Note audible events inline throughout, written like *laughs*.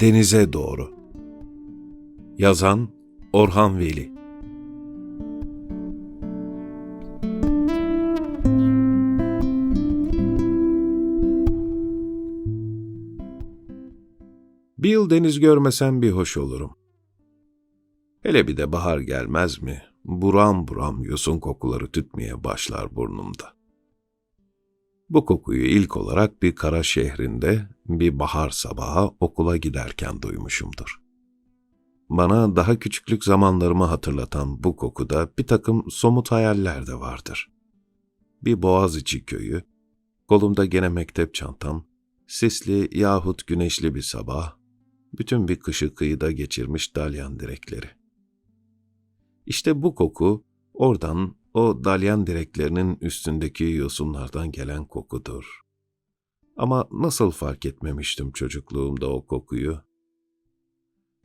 Denize Doğru Yazan Orhan Veli Bir yıl deniz görmesem bir hoş olurum. Hele bir de bahar gelmez mi? Buram buram yosun kokuları tütmeye başlar burnumda. Bu kokuyu ilk olarak bir kara şehrinde bir bahar sabahı okula giderken duymuşumdur. Bana daha küçüklük zamanlarımı hatırlatan bu kokuda bir takım somut hayaller de vardır. Bir Boğaziçi köyü, kolumda gene mektep çantam, sisli yahut güneşli bir sabah, bütün bir kışı kıyıda geçirmiş dalyan direkleri. İşte bu koku oradan o dalyan direklerinin üstündeki yosunlardan gelen kokudur. Ama nasıl fark etmemiştim çocukluğumda o kokuyu?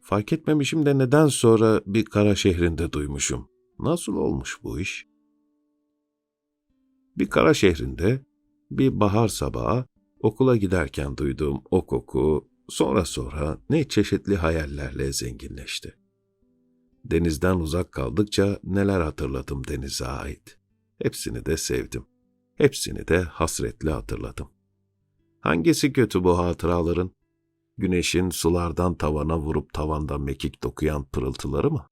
Fark etmemişim de neden sonra bir kara şehrinde duymuşum. Nasıl olmuş bu iş? Bir kara şehrinde bir bahar sabahı okula giderken duyduğum o koku sonra sonra ne çeşitli hayallerle zenginleşti. Denizden uzak kaldıkça neler hatırladım denize ait. Hepsini de sevdim. Hepsini de hasretle hatırladım. Hangisi kötü bu hatıraların? Güneşin sulardan tavana vurup tavanda mekik dokuyan pırıltıları mı?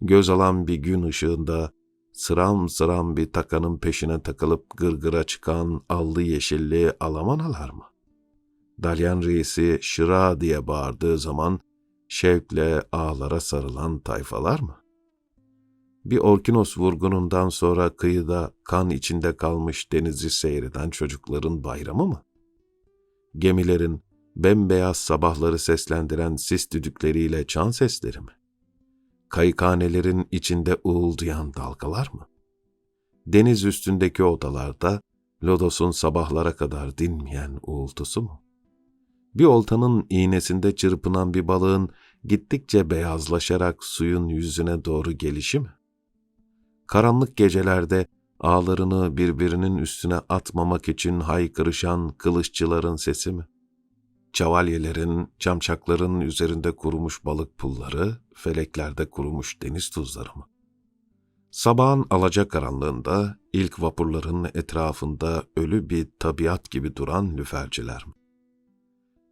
Göz alan bir gün ışığında sıram sıram bir takanın peşine takılıp gırgıra çıkan allı yeşilli alamanalar mı? Dalyan reisi şıra diye bağırdığı zaman şevkle ağlara sarılan tayfalar mı? Bir Orkinos vurgunundan sonra kıyıda kan içinde kalmış denizi seyreden çocukların bayramı mı? Gemilerin bembeyaz sabahları seslendiren sis düdükleriyle çan sesleri mi? Kayıkhanelerin içinde uğuldayan dalgalar mı? Deniz üstündeki odalarda Lodos'un sabahlara kadar dinmeyen uğultusu mu? Bir oltanın iğnesinde çırpınan bir balığın gittikçe beyazlaşarak suyun yüzüne doğru gelişi mi? Karanlık gecelerde ağlarını birbirinin üstüne atmamak için haykırışan kılıççıların sesi mi? Çavalyelerin, çamçakların üzerinde kurumuş balık pulları, feleklerde kurumuş deniz tuzları mı? Sabahın alacakaranlığında ilk vapurların etrafında ölü bir tabiat gibi duran lüferciler mi?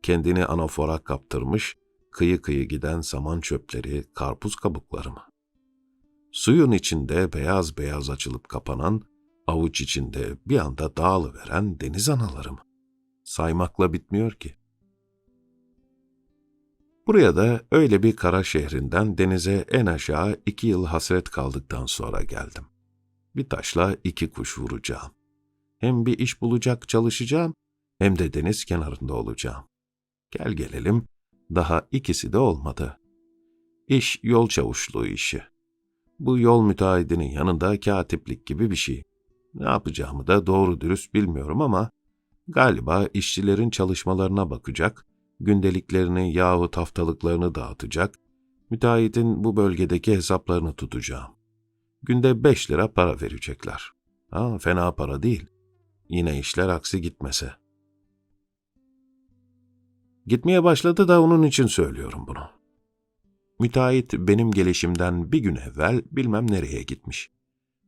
Kendini anafora kaptırmış, kıyı kıyı giden saman çöpleri, karpuz kabukları mı? Suyun içinde beyaz beyaz açılıp kapanan, avuç içinde bir anda dağılıveren deniz anaları mı? Saymakla bitmiyor ki. Buraya da öyle bir kara şehrinden denize en aşağı iki yıl hasret kaldıktan sonra geldim. Bir taşla iki kuş vuracağım. Hem bir iş bulacak çalışacağım, hem de deniz kenarında olacağım. Gel gelelim, daha ikisi de olmadı. İş yol çavuşluğu işi. Bu yol müteahhidinin yanında katiplik gibi bir şey. Ne yapacağımı da doğru dürüst bilmiyorum ama galiba işçilerin çalışmalarına bakacak, gündeliklerini yahut haftalıklarını dağıtacak, müteahhitin bu bölgedeki hesaplarını tutacağım. Günde beş lira para verecekler. Ha, fena para değil. Yine işler aksi gitmese.'' Gitmeye başladı da onun için söylüyorum bunu. Müteahhit benim gelişimden bir gün evvel bilmem nereye gitmiş.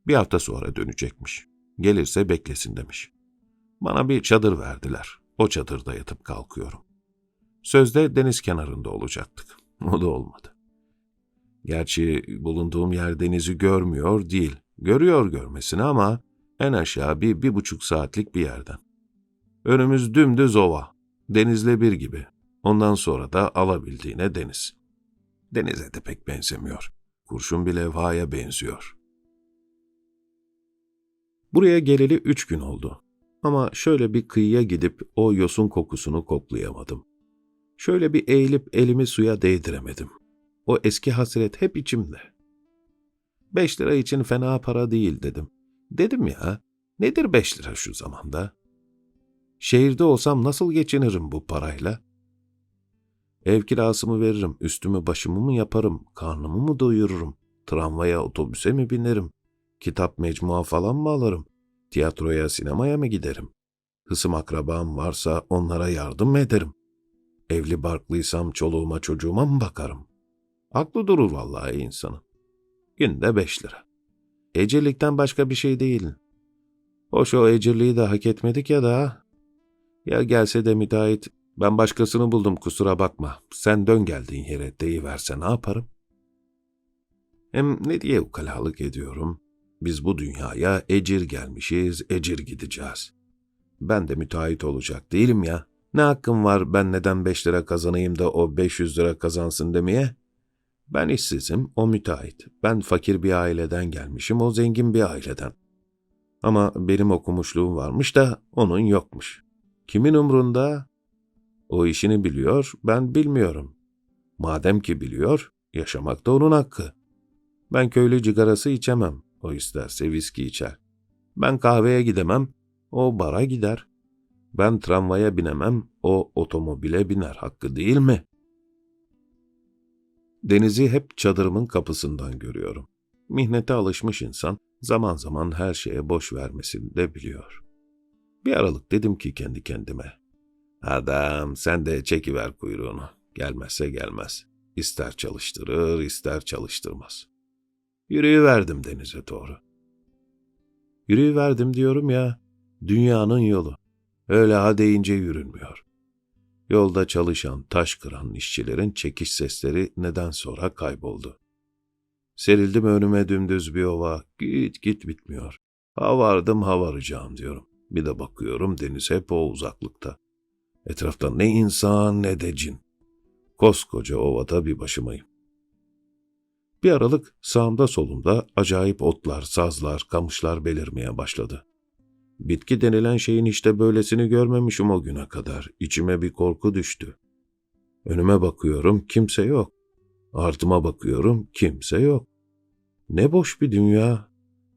Bir hafta sonra dönecekmiş. Gelirse beklesin demiş. Bana bir çadır verdiler. O çadırda yatıp kalkıyorum. Sözde deniz kenarında olacaktık. *laughs* O da olmadı. Gerçi bulunduğum yer denizi görmüyor değil. Görüyor görmesini ama en aşağı bir, bir buçuk saatlik bir yerden. Önümüz dümdüz ova. Denizle bir gibi. Ondan sonra da alabildiğine deniz. Denize de pek benzemiyor. Kurşun bir levhaya benziyor. Buraya geleli üç gün oldu. Ama şöyle bir kıyıya gidip o yosun kokusunu koklayamadım. Şöyle bir eğilip elimi suya değdiremedim. O eski hasret hep içimde. Beş lira için fena para değil dedim. Dedim ya, nedir beş lira şu zamanda? Şehirde olsam nasıl geçinirim bu parayla? Ev kirasımı veririm, üstümü başımı mı yaparım, karnımı mı doyururum, tramvaya otobüse mi binerim, kitap mecmua falan mı alırım, tiyatroya sinemaya mı giderim? Hısım akrabam varsa onlara yardım mı ederim? Evli barklıysam çoluğuma çocuğuma mı bakarım? Aklı durur vallahi insanın. Günde beş lira. Ecirlikten başka bir şey değil. Hoş o ecirliği de hak etmedik ya da. Ya gelse de müteahhit, ben başkasını buldum kusura bakma. Sen dön geldiğin yere deyiverse ne yaparım? Hem ne diye ukalalık ediyorum? Biz bu dünyaya ecir gelmişiz, ecir gideceğiz. Ben de müteahhit olacak değilim ya. Ne hakkım var ben neden beş lira kazanayım da o 500 lira kazansın demeye? Ben işsizim, o müteahhit. Ben fakir bir aileden gelmişim, o zengin bir aileden. Ama benim okumuşluğum varmış da onun yokmuş. Kimin umrunda? O işini biliyor, ben bilmiyorum. Madem ki biliyor, yaşamak da onun hakkı. Ben köylü cigarası içemem, o isterse viski içer. Ben kahveye gidemem, o bara gider. Ben tramvaya binemem, o otomobile biner hakkı değil mi? Denizi hep çadırımın kapısından görüyorum. Mihnete alışmış insan zaman zaman her şeye boş vermesini de biliyor. Bir aralık dedim ki kendi kendime. Adam sen de çekiver kuyruğunu. Gelmezse gelmez. İster çalıştırır ister çalıştırmaz. Yürüyüverdim denize doğru. Yürüyüverdim diyorum ya, dünyanın yolu. Öyle ha deyince yürünmüyor. Yolda çalışan, taş kıran işçilerin çekiş sesleri neden sonra kayboldu. Serildim önüme dümdüz bir ova, git git bitmiyor. Ha vardım ha varacağım diyorum. Bir de bakıyorum deniz hep o uzaklıkta. Etrafta ne insan ne de cin. Koskoca ovada bir başımayım. Bir aralık sağımda solumda acayip otlar, sazlar, kamışlar belirmeye başladı. Bitki denilen şeyin işte böylesini görmemişim o güne kadar. İçime bir korku düştü. Önüme bakıyorum, kimse yok. Ardıma bakıyorum, kimse yok. Ne boş bir dünya.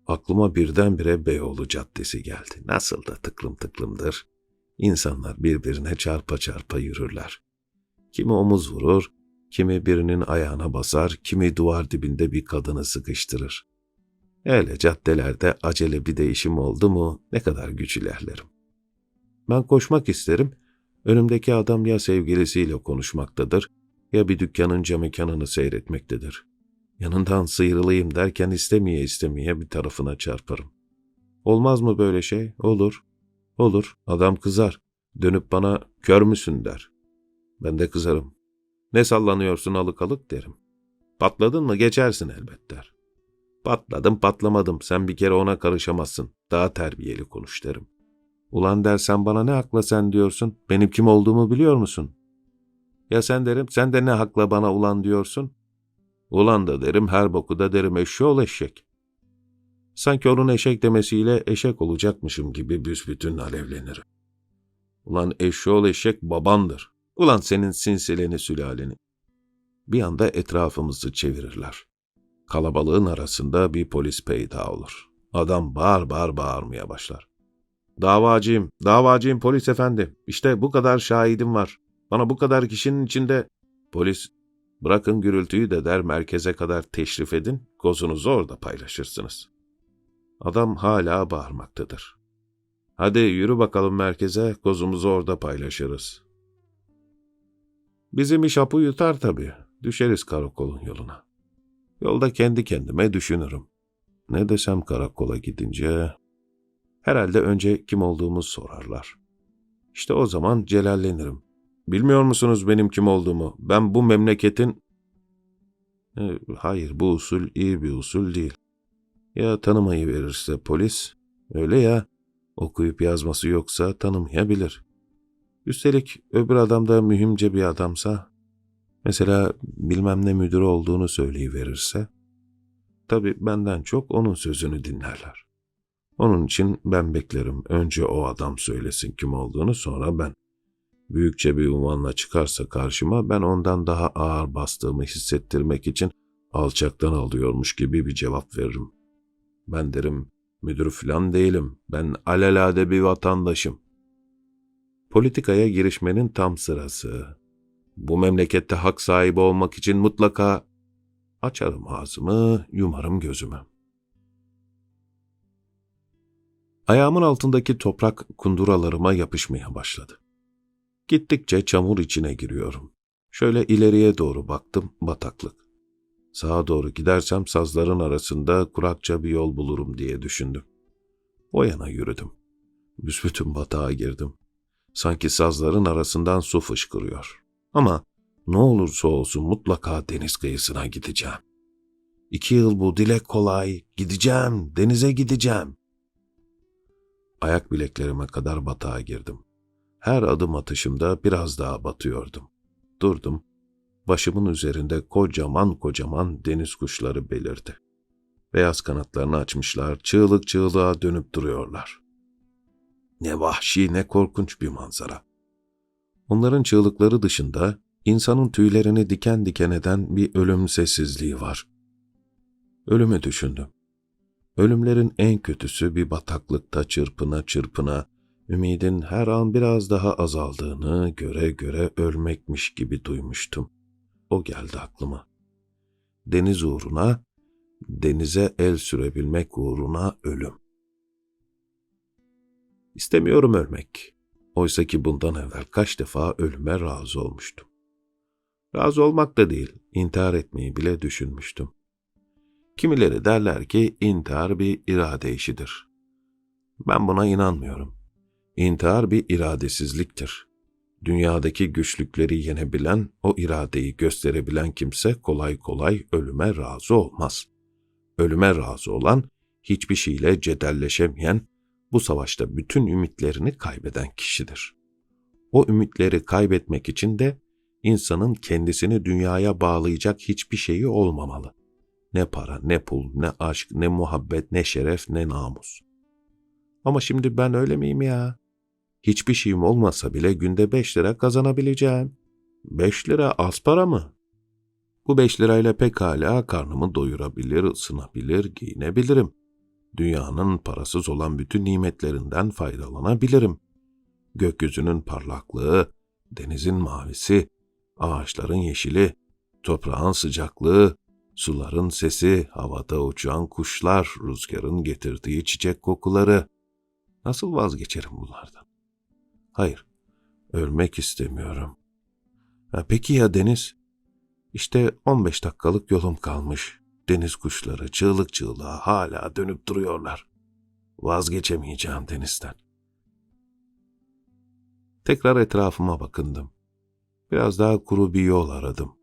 Aklıma birdenbire Beyoğlu Caddesi geldi. Nasıl da tıklım tıklımdır. İnsanlar birbirine çarpa çarpa yürürler. Kimi omuz vurur, kimi birinin ayağına basar, kimi duvar dibinde bir kadını sıkıştırır. Öyle caddelerde acele bir değişim oldu mu ne kadar güç ilerlerim. Ben koşmak isterim, önümdeki adam ya sevgilisiyle konuşmaktadır ya bir dükkanın camekanını seyretmektedir. Yanından sıyrılayım derken istemeye istemeye bir tarafına çarparım. Olmaz mı böyle şey? Olur. Olur. Adam kızar. Dönüp bana kör müsün der. Ben de kızarım. Ne sallanıyorsun alık alık derim. Patladın mı geçersin elbet der. Patladım patlamadım sen bir kere ona karışamazsın. Daha terbiyeli konuş derim. Ulan dersen bana ne hakla sen diyorsun? Benim kim olduğumu biliyor musun? Ya sen derim sen de ne hakla bana ulan diyorsun? Ulan da derim her boku da derim eşşoğlu eşek. Sanki onun eşek demesiyle eşek olacakmışım gibi büsbütün alevlenirim. Ulan eşşoğlu eşek babandır. Ulan senin sinsileni sülaleni. Bir anda etrafımızı çevirirler. Kalabalığın arasında bir polis peyda olur. Adam bağır bağır bağırmaya başlar. Davacıyım, davacıyım polis efendi. İşte bu kadar şahidim var. Bana bu kadar kişinin içinde... Polis, bırakın gürültüyü de der merkeze kadar teşrif edin, kozunuzu orada paylaşırsınız. Adam hala bağırmaktadır. Hadi yürü bakalım merkeze, kozumuzu orada paylaşırız. Bizim iş hapı yutar tabii. Düşeriz karakolun yoluna. Yolda kendi kendime düşünürüm. Ne desem karakola gidince... Herhalde önce kim olduğumu sorarlar. İşte o zaman celallenirim. Bilmiyor musunuz benim kim olduğumu? Ben bu memleketin... E, hayır bu usul iyi bir usul değil. Ya tanımayı verirse polis, öyle ya okuyup yazması yoksa tanımayabilir. Üstelik öbür adam da mühimce bir adamsa, mesela bilmem ne müdürü olduğunu söyleyiverirse, tabii benden çok onun sözünü dinlerler. Onun için ben beklerim. Önce o adam söylesin kim olduğunu sonra ben. Büyükçe bir unvanla çıkarsa karşıma ben ondan daha ağır bastığımı hissettirmek için alçaktan alıyormuş gibi bir cevap veririm. Ben derim müdür falan değilim. Ben alelade bir vatandaşım. Politikaya girişmenin tam sırası. Bu memlekette hak sahibi olmak için mutlaka açarım ağzımı, yumarım gözümü. Ayağımın altındaki toprak kunduralarıma yapışmaya başladı. Gittikçe çamur içine giriyorum. Şöyle ileriye doğru baktım, bataklık. Sağa doğru gidersem sazların arasında kurakça bir yol bulurum diye düşündüm. O yana yürüdüm. Büsbütün batağa girdim. Sanki sazların arasından su fışkırıyor. Ama ne olursa olsun mutlaka deniz kıyısına gideceğim. İki yıl bu dilek kolay. Gideceğim, denize gideceğim. Ayak bileklerime kadar batağa girdim. Her adım atışımda biraz daha batıyordum. Durdum. Başımın üzerinde kocaman kocaman deniz kuşları belirdi. Beyaz kanatlarını açmışlar, çığlık çığlığa dönüp duruyorlar. Ne vahşi ne korkunç bir manzara. Onların çığlıkları dışında insanın tüylerini diken diken eden bir ölüm sessizliği var. Ölümü düşündüm. Ölümlerin en kötüsü bir bataklıkta çırpına çırpına, ümidin her an biraz daha azaldığını göre göre ölmekmiş gibi duymuştum. O geldi aklıma. Deniz uğruna, denize el sürebilmek uğruna ölüm. İstemiyorum ölmek. Oysa ki bundan evvel kaç defa ölüme razı olmuştum. Razı olmak da değil, intihar etmeyi bile düşünmüştüm. Kimileri derler ki intihar bir irade işidir. Ben buna inanmıyorum. İntihar bir iradesizliktir. Dünyadaki güçlükleri yenebilen, o iradeyi gösterebilen kimse kolay kolay ölüme razı olmaz. Ölüme razı olan, hiçbir şeyle cedelleşemeyen, bu savaşta bütün ümitlerini kaybeden kişidir. O ümitleri kaybetmek için de insanın kendisini dünyaya bağlayacak hiçbir şeyi olmamalı. Ne para, ne pul, ne aşk, ne muhabbet, ne şeref, ne namus. Ama şimdi ben öyle miyim ya? Hiçbir şeyim olmasa bile günde beş lira kazanabileceğim. Beş lira az para mı? Bu beş lirayla pekala karnımı doyurabilir, ısınabilir, giyinebilirim. Dünyanın parasız olan bütün nimetlerinden faydalanabilirim. Gökyüzünün parlaklığı, denizin mavisi, ağaçların yeşili, toprağın sıcaklığı, suların sesi, havada uçan kuşlar, rüzgarın getirdiği çiçek kokuları. Nasıl vazgeçerim bunlardan? Hayır, ölmek istemiyorum. Ha, peki ya deniz? İşte 15 dakikalık yolum kalmış. Deniz kuşları çığlık çığlığa hala dönüp duruyorlar. Vazgeçemeyeceğim denizden. Tekrar etrafıma bakındım. Biraz daha kuru bir yol aradım.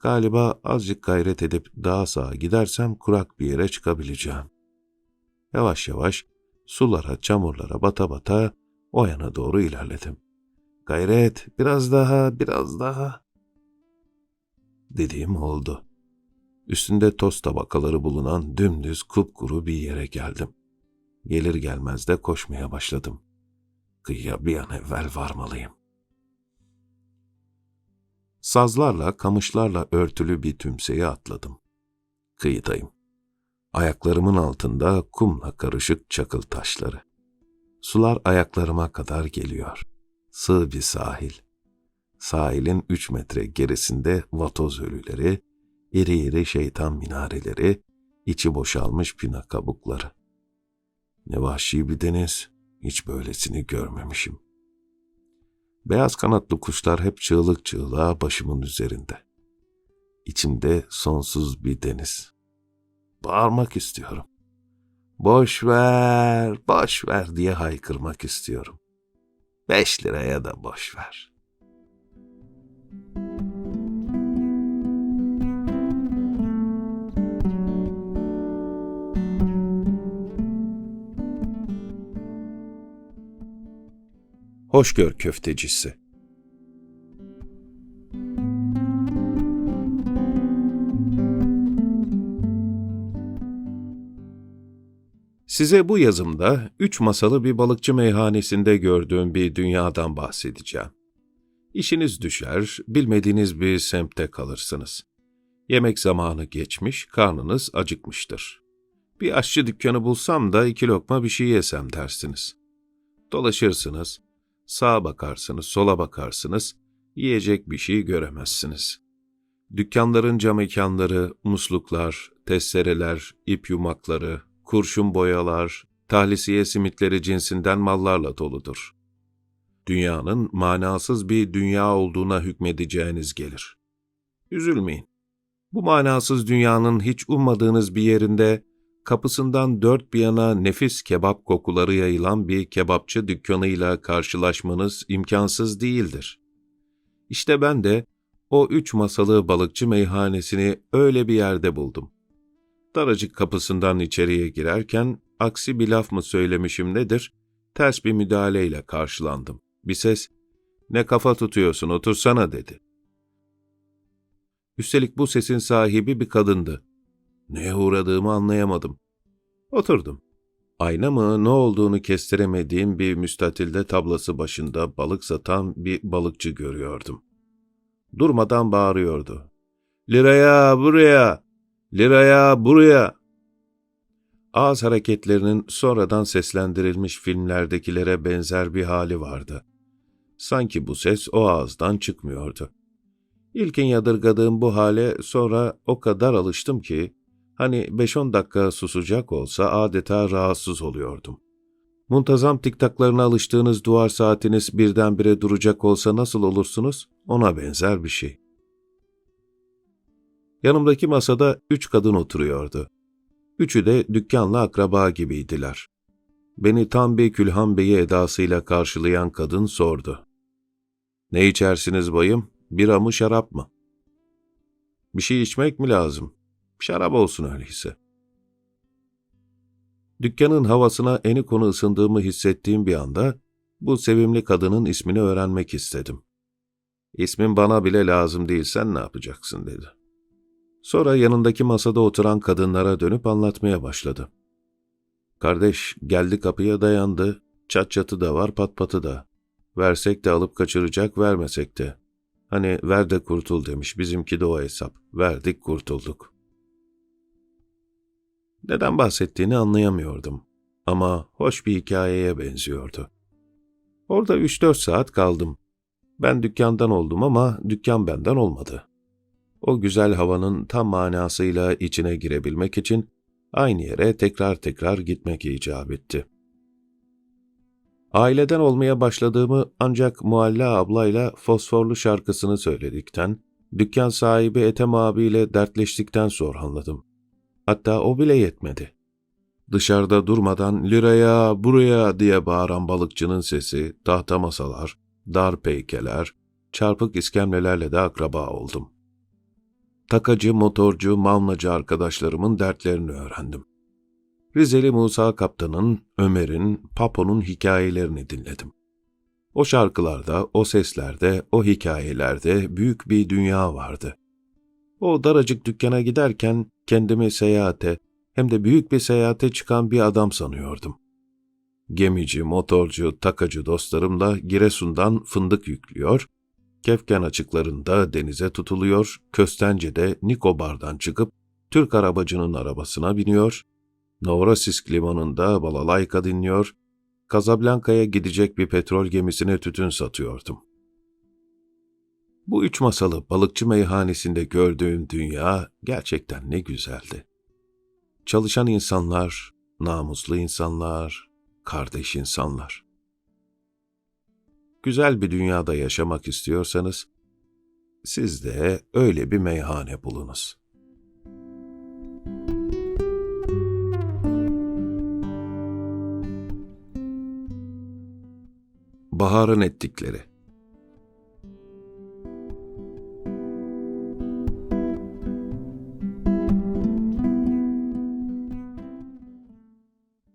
Galiba azıcık gayret edip daha sağa gidersem kurak bir yere çıkabileceğim. Yavaş yavaş sulara, çamurlara bata bata o yana doğru ilerledim. Gayret, biraz daha, biraz daha. Dediğim oldu. Üstünde toz tabakaları bulunan dümdüz kupkuru bir yere geldim. Gelir gelmez de koşmaya başladım. Kıyıya bir an evvel varmalıyım. Sazlarla, kamışlarla örtülü bir tümseye atladım. Kıyıdayım. Ayaklarımın altında kumla karışık çakıl taşları. Sular ayaklarıma kadar geliyor. Sığ bir sahil. Sahilin üç metre gerisinde vatoz ölüleri, iri iri şeytan minareleri, içi boşalmış pina kabukları. Ne vahşi bir deniz, hiç böylesini görmemişim. Beyaz kanatlı kuşlar hep çığlık çığlığa başımın üzerinde. İçimde sonsuz bir deniz. Bağırmak istiyorum. Boş ver, boş ver diye haykırmak istiyorum. Beş liraya da boş ver. Hoşgör köftecisi Size bu yazımda üç masalı bir balıkçı meyhanesinde gördüğüm bir dünyadan bahsedeceğim. İşiniz düşer, bilmediğiniz bir semtte kalırsınız. Yemek zamanı geçmiş, karnınız acıkmıştır. Bir aşçı dükkanı bulsam da iki lokma bir şey yesem dersiniz. Dolaşırsınız, sağa bakarsınız, sola bakarsınız, yiyecek bir şey göremezsiniz. Dükkanların cam mekanları, musluklar, testereler, ip yumakları, kurşun boyalar, tahlisiye simitleri cinsinden mallarla doludur. Dünyanın manasız bir dünya olduğuna hükmedeceğiniz gelir. Üzülmeyin. Bu manasız dünyanın hiç ummadığınız bir yerinde kapısından dört bir yana nefis kebap kokuları yayılan bir kebapçı dükkanıyla karşılaşmanız imkansız değildir. İşte ben de o üç masalı balıkçı meyhanesini öyle bir yerde buldum. Daracık kapısından içeriye girerken aksi bir laf mı söylemişim nedir, ters bir müdahaleyle karşılandım. Bir ses, ne kafa tutuyorsun otursana dedi. Üstelik bu sesin sahibi bir kadındı. Neye uğradığımı anlayamadım. Oturdum. Ayna mı ne olduğunu kestiremediğim bir müstatilde tablası başında balık satan bir balıkçı görüyordum. Durmadan bağırıyordu. Liraya buraya! Liraya buraya! Ağız hareketlerinin sonradan seslendirilmiş filmlerdekilere benzer bir hali vardı. Sanki bu ses o ağızdan çıkmıyordu. İlkin yadırgadığım bu hale sonra o kadar alıştım ki, hani 5-10 dakika susacak olsa adeta rahatsız oluyordum. Muntazam tiktaklarına alıştığınız duvar saatiniz birdenbire duracak olsa nasıl olursunuz? Ona benzer bir şey. Yanımdaki masada üç kadın oturuyordu. Üçü de dükkanla akraba gibiydiler. Beni tam bir Külhan Bey'i edasıyla karşılayan kadın sordu. Ne içersiniz bayım? Bira mı şarap mı? Bir şey içmek mi lazım? Şarap olsun öyleyse. Dükkanın havasına eni konu ısındığımı hissettiğim bir anda bu sevimli kadının ismini öğrenmek istedim. İsmin bana bile lazım değil sen ne yapacaksın dedi. Sonra yanındaki masada oturan kadınlara dönüp anlatmaya başladı. Kardeş geldi kapıya dayandı, çat çatı da var pat patı da. Versek de alıp kaçıracak vermesek de. Hani ver de kurtul demiş bizimki de o hesap. Verdik kurtulduk. Neden bahsettiğini anlayamıyordum. Ama hoş bir hikayeye benziyordu. Orada 3-4 saat kaldım. Ben dükkandan oldum ama dükkan benden olmadı. O güzel havanın tam manasıyla içine girebilmek için aynı yere tekrar tekrar gitmek icap etti. Aileden olmaya başladığımı ancak Mualla ablayla fosforlu şarkısını söyledikten, dükkan sahibi Ethem abiyle dertleştikten sonra anladım. Hatta o bile yetmedi. Dışarıda durmadan liraya buraya diye bağıran balıkçının sesi, tahta masalar, dar peykeler, çarpık iskemlelerle de akraba oldum. Takacı, motorcu, mamlacı arkadaşlarımın dertlerini öğrendim. Rizeli Musa Kaptan'ın, Ömer'in, Papo'nun hikayelerini dinledim. O şarkılarda, o seslerde, o hikayelerde büyük bir dünya vardı. O daracık dükkana giderken kendimi seyahate, hem de büyük bir seyahate çıkan bir adam sanıyordum. Gemici, motorcu, takacı dostlarımla Giresun'dan fındık yüklüyor, Kefken açıklarında denize tutuluyor, Köstence'de Nikobar'dan çıkıp Türk arabacının arabasına biniyor, Novrosisk limanında balalayka dinliyor, Kazablanka'ya gidecek bir petrol gemisine tütün satıyordum. Bu üç masalı balıkçı meyhanesinde gördüğüm dünya gerçekten ne güzeldi. Çalışan insanlar, namuslu insanlar, kardeş insanlar. Güzel bir dünyada yaşamak istiyorsanız, siz de öyle bir meyhane bulunuz. Baharın ettikleri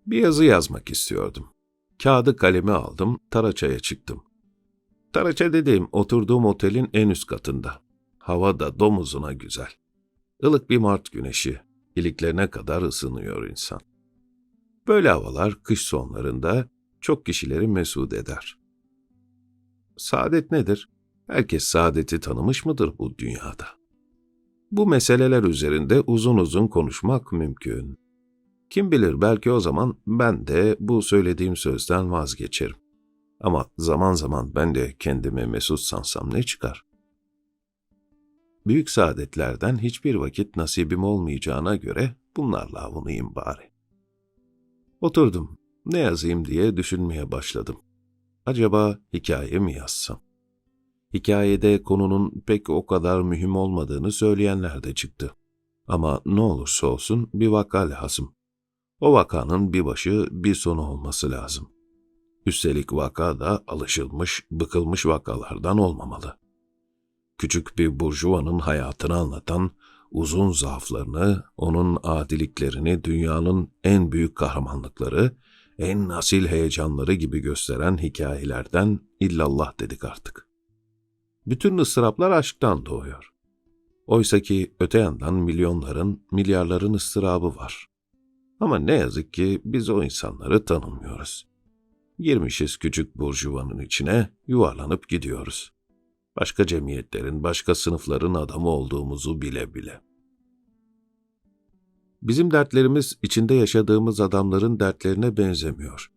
Bir yazı yazmak istiyordum. Kağıdı kalemi aldım, Taraça'ya çıktım. Taraça dediğim oturduğum otelin en üst katında. Hava da domuzuna güzel. Ilık bir Mart güneşi, iliklerine kadar ısınıyor insan. Böyle havalar kış sonlarında çok kişileri mesut eder. Saadet nedir? Herkes saadeti tanımış mıdır bu dünyada? Bu meseleler üzerinde uzun uzun konuşmak mümkün. Kim bilir belki o zaman ben de bu söylediğim sözden vazgeçerim. Ama zaman zaman ben de kendimi mesut sansam ne çıkar? Büyük saadetlerden hiçbir vakit nasibim olmayacağına göre bunlarla avunayım bari. Oturdum, ne yazayım diye düşünmeye başladım. acaba hikaye mi yazsam? Hikayede konunun pek o kadar mühim olmadığını söyleyenler de çıktı. Ama ne olursa olsun bir vaka lazım. O vakanın bir başı bir sonu olması lazım. Üstelik vaka da alışılmış, bıkılmış vakalardan olmamalı. Küçük bir burjuvanın hayatını anlatan, uzun zaaflarını, onun adiliklerini dünyanın en büyük kahramanlıkları, en asil heyecanları gibi gösteren hikayelerden illallah dedik artık. Bütün ıstıraplar aşktan doğuyor. Oysa ki öte yandan milyonların, milyarların ıstırabı var. Ama ne yazık ki biz o insanları tanımıyoruz. Girmişiz küçük burjuvanın içine, yuvarlanıp gidiyoruz. Başka cemiyetlerin, başka sınıfların adamı olduğumuzu bile bile. Bizim dertlerimiz içinde yaşadığımız adamların dertlerine benzemiyor.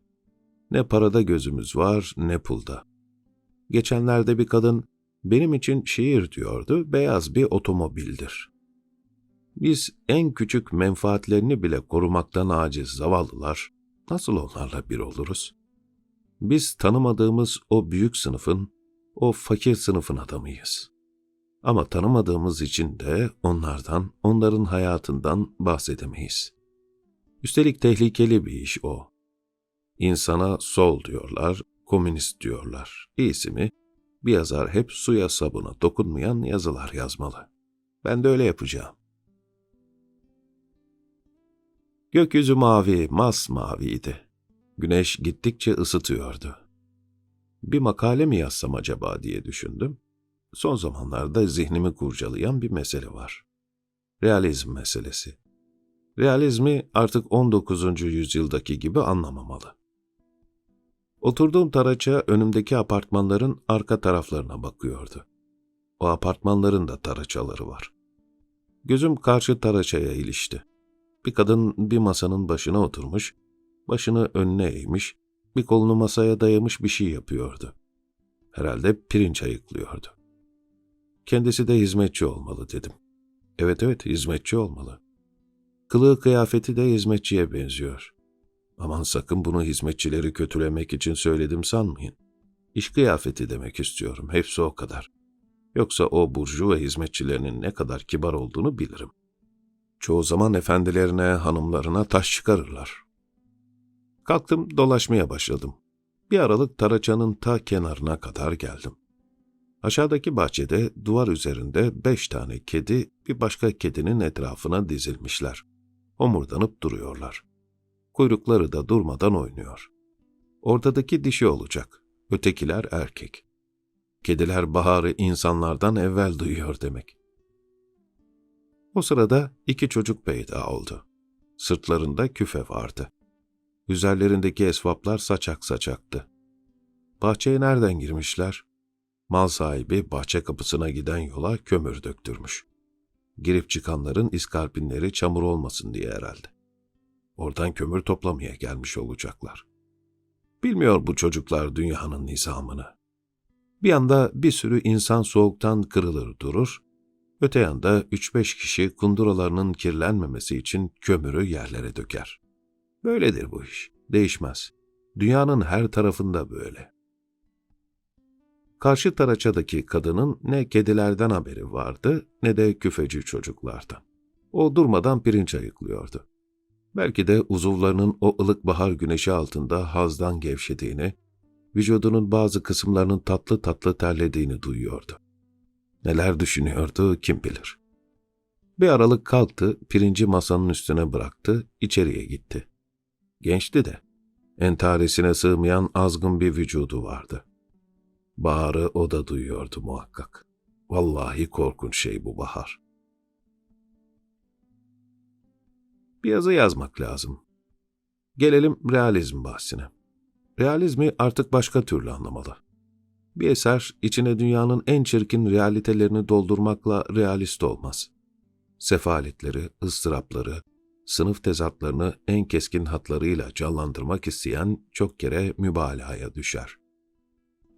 Ne parada gözümüz var, ne pulda. Geçenlerde bir kadın, benim için şiir diyordu, beyaz bir otomobildir. Biz en küçük menfaatlerini bile korumaktan aciz zavallılar, nasıl onlarla bir oluruz? Biz tanımadığımız o büyük sınıfın, o fakir sınıfın adamıyız. Ama tanımadığımız için de onlardan, onların hayatından bahsedemeyiz. Üstelik tehlikeli bir iş o. İnsana sol diyorlar, komünist diyorlar. İyisi mi? Bir yazar hep suya sabuna dokunmayan yazılar yazmalı. Ben de öyle yapacağım. Gökyüzü mavi, masmaviydi. Güneş gittikçe ısıtıyordu. Bir makale mi yazsam acaba diye düşündüm. Son zamanlarda zihnimi kurcalayan bir mesele var. Realizm meselesi. Realizmi artık 19. yüzyıldaki gibi anlamamalı. Oturduğum taraça önümdeki apartmanların arka taraflarına bakıyordu. O apartmanların da taraçaları var. Gözüm karşı taraçaya ilişti. Bir kadın bir masanın başına oturmuş, başını önüne eğmiş, bir kolunu masaya dayamış bir şey yapıyordu. Herhalde pirinç ayıklıyordu. Kendisi de hizmetçi olmalı dedim. Evet evet hizmetçi olmalı. Kılığı kıyafeti de hizmetçiye benziyor. Aman sakın bunu hizmetçileri kötülemek için söyledim sanmayın. İş kıyafeti demek istiyorum, hepsi o kadar. Yoksa o burcu ve hizmetçilerinin ne kadar kibar olduğunu bilirim. Çoğu zaman efendilerine, hanımlarına taş çıkarırlar. Kalktım, dolaşmaya başladım. Bir aralık taraçanın ta kenarına kadar geldim. Aşağıdaki bahçede duvar üzerinde beş tane kedi bir başka kedinin etrafına dizilmişler. Omurdanıp duruyorlar. Kuyrukları da durmadan oynuyor. Ortadaki dişi olacak, ötekiler erkek. Kediler baharı insanlardan evvel duyuyor demek. O sırada iki çocuk peyda oldu. Sırtlarında küfe vardı. Üzerlerindeki esvaplar saçak saçaktı. Bahçeye nereden girmişler? Mal sahibi bahçe kapısına giden yola kömür döktürmüş. Girip çıkanların iskarpinleri çamur olmasın diye herhalde. Oradan kömür toplamaya gelmiş olacaklar. Bilmiyor bu çocuklar dünyanın nizamını. Bir anda bir sürü insan soğuktan kırılır durur, öte yanda üç beş kişi kunduralarının kirlenmemesi için kömürü yerlere döker. Böyledir bu iş, değişmez. Dünyanın her tarafında böyle. Karşı taraçadaki kadının ne kedilerden haberi vardı ne de küfeci çocuklardan. O durmadan pirinç ayıklıyordu. Belki de uzuvlarının o ılık bahar güneşi altında hazdan gevşediğini, vücudunun bazı kısımlarının tatlı tatlı terlediğini duyuyordu. Neler düşünüyordu kim bilir. Bir aralık kalktı, pirinci masanın üstüne bıraktı, içeriye gitti. Gençti de, entaresine sığmayan azgın bir vücudu vardı. Baharı o da duyuyordu muhakkak. Vallahi korkunç şey bu bahar. Bir yazı yazmak lazım. Gelelim realizm bahsine. Realizmi artık başka türlü anlamalı. Bir eser içine dünyanın en çirkin realitelerini doldurmakla realist olmaz. Sefaletleri, ıstırapları, sınıf tezatlarını en keskin hatlarıyla canlandırmak isteyen çok kere mübalağaya düşer.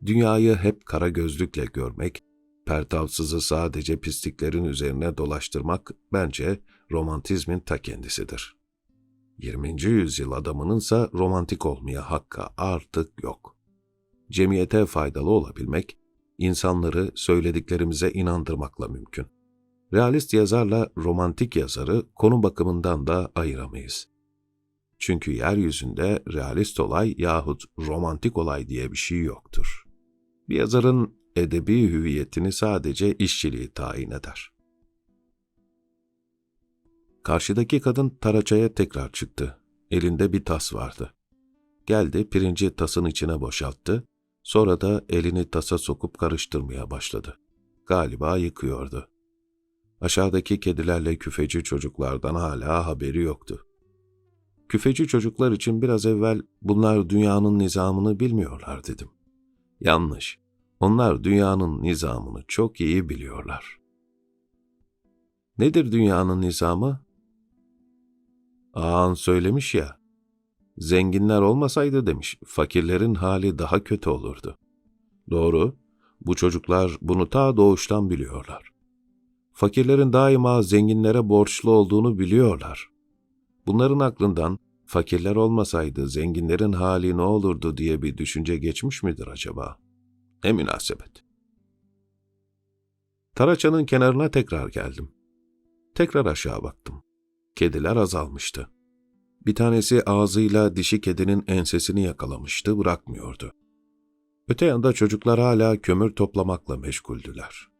Dünyayı hep kara gözlükle görmek, pertavsızı sadece pisliklerin üzerine dolaştırmak bence romantizmin ta kendisidir. 20. yüzyıl adamınınsa romantik olmaya hakkı artık yok. cemiyete faydalı olabilmek, insanları söylediklerimize inandırmakla mümkün. Realist yazarla romantik yazarı konu bakımından da ayıramayız. Çünkü yeryüzünde realist olay yahut romantik olay diye bir şey yoktur. Bir yazarın edebi hüviyetini sadece işçiliği tayin eder. Karşıdaki kadın taraçaya tekrar çıktı. Elinde bir tas vardı. Geldi pirinci tasın içine boşalttı. Sonra da elini tasa sokup karıştırmaya başladı. Galiba yıkıyordu. Aşağıdaki kedilerle küfeci çocuklardan hala haberi yoktu. Küfeci çocuklar için biraz evvel bunlar dünyanın nizamını bilmiyorlar dedim. Yanlış. Onlar dünyanın nizamını çok iyi biliyorlar. Nedir dünyanın nizamı? Ağan söylemiş ya, zenginler olmasaydı demiş, fakirlerin hali daha kötü olurdu. Doğru, bu çocuklar bunu ta doğuştan biliyorlar. Fakirlerin daima zenginlere borçlu olduğunu biliyorlar. Bunların aklından fakirler olmasaydı zenginlerin hali ne olurdu diye bir düşünce geçmiş midir acaba? Ne münasebet. Taraçanın kenarına tekrar geldim. Tekrar aşağı baktım. Kediler azalmıştı. Bir tanesi ağzıyla dişi kedinin ensesini yakalamıştı, bırakmıyordu. Öte yanda çocuklar hala kömür toplamakla meşguldüler.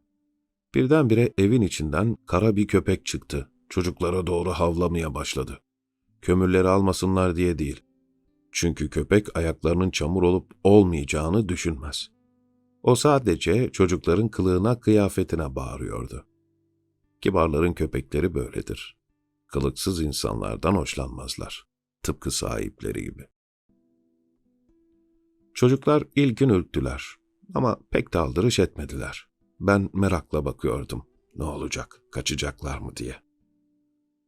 Birdenbire evin içinden kara bir köpek çıktı. Çocuklara doğru havlamaya başladı. Kömürleri almasınlar diye değil. Çünkü köpek ayaklarının çamur olup olmayacağını düşünmez. O sadece çocukların kılığına kıyafetine bağırıyordu. Kibarların köpekleri böyledir. Kılıksız insanlardan hoşlanmazlar. Tıpkı sahipleri gibi. Çocuklar ilkin ürktüler ama pek de aldırış etmediler. Ben merakla bakıyordum. Ne olacak, kaçacaklar mı diye.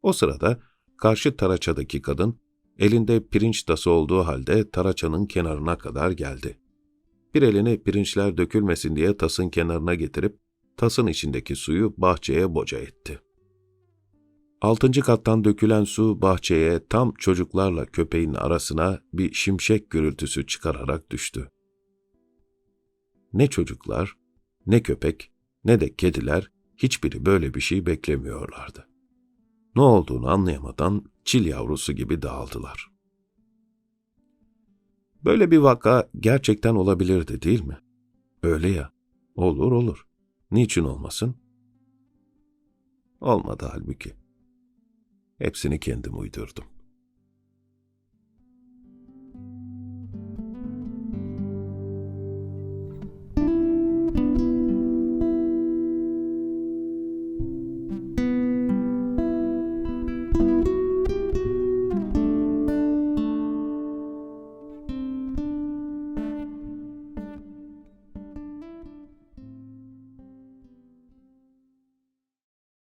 O sırada karşı taraçadaki kadın elinde pirinç tası olduğu halde taraçanın kenarına kadar geldi. Bir elini pirinçler dökülmesin diye tasın kenarına getirip tasın içindeki suyu bahçeye boca etti. Altıncı kattan dökülen su bahçeye tam çocuklarla köpeğin arasına bir şimşek gürültüsü çıkararak düştü. Ne çocuklar, ne köpek, ne de kediler hiçbiri böyle bir şey beklemiyorlardı. Ne olduğunu anlayamadan çil yavrusu gibi dağıldılar. Böyle bir vaka gerçekten olabilirdi değil mi? Öyle ya. Olur olur. Niçin olmasın? Olmadı halbuki. Hepsini kendim uydurdum.